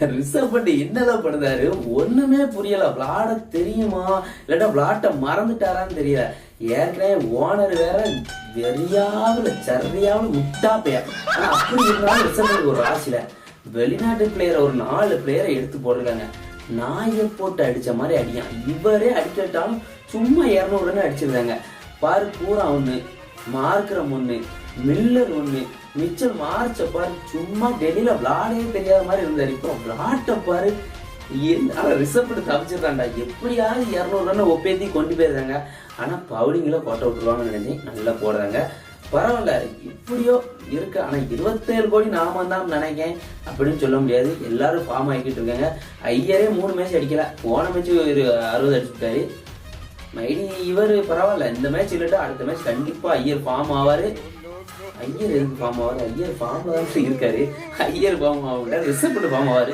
Reserve பண்ணி என்னதான் பண்ணுறாரு? ஒண்ணுமே புரியல. விளாட தெரியுமா? இல்லாட்டா விளாட்ட மறந்துட்டாரான்னு தெரியல. ஏற்கனவே ஓனர் வேற வெறியாவில் சரியாவில் முட்டா பெயர் ஆனால் அப்படி இருந்தாலும் ரிசர்வ் பண்ணி ஒரு ராசியில வெளிநாட்டு பிளேயர் ஒரு நாலு பிளேயரை எடுத்து போட்டிருக்காங்க. நாயை போட்டு அடிச்ச மாதிரி அடியான் இவரே அடிக்கட்டாலும் சும்மா இரநூறுன்னு அடிச்சிருந்தாங்க பாரு பூரா ஒன்று மார்க்கிற ஒன்று மில்லர் ஒன்று மிச்சல் மார்ச்ச பாரு சும்மா டெல்லியில் விளாடவே தெரியாத மாதிரி இருந்தார் இப்போ விளாட்ட பாரு ரிசர்வ் பண்ணி தப்பிச்சிருக்காண்டா எப்படியாவது இரநூறு ரன் ஒப்பேத்தி கொண்டு போயிருந்தாங்க ஆனால் பவுலிங்கில் கொட்டை விட்டுருவாங்கன்னு நினைச்சு நல்லா போடுறாங்க. பரவாயில்ல இப்படியோ இருக்கு. ஆனால் இருபத்தேழு கோடி நாம தான் நினைக்கேன் அப்படின்னு சொல்ல முடியாது. எல்லாரும் ஃபார்ம் ஆகிக்கிட்டு இருக்காங்க. ஐயரே மூணு மேட்ச் அடிக்கல. போன மேட்ச் ஒரு அறுபது அடிச்சுட்டாரு மைடி இவர் பரவாயில்ல இந்த மேட்ச் இல்லட்டா அடுத்த மேட்ச் கண்டிப்பா ஐயர் ஃபார்ம் ஆவாரு. ஐயர் எதுக்கு ஃபார்ம் ஆவாரு? ஐயர் ஃபார்ம் தான் இருக்காரு. ஐயர் ஃபார்ம் ஆக ரிசப்ட் ஃபார்ம் ஆவாரு.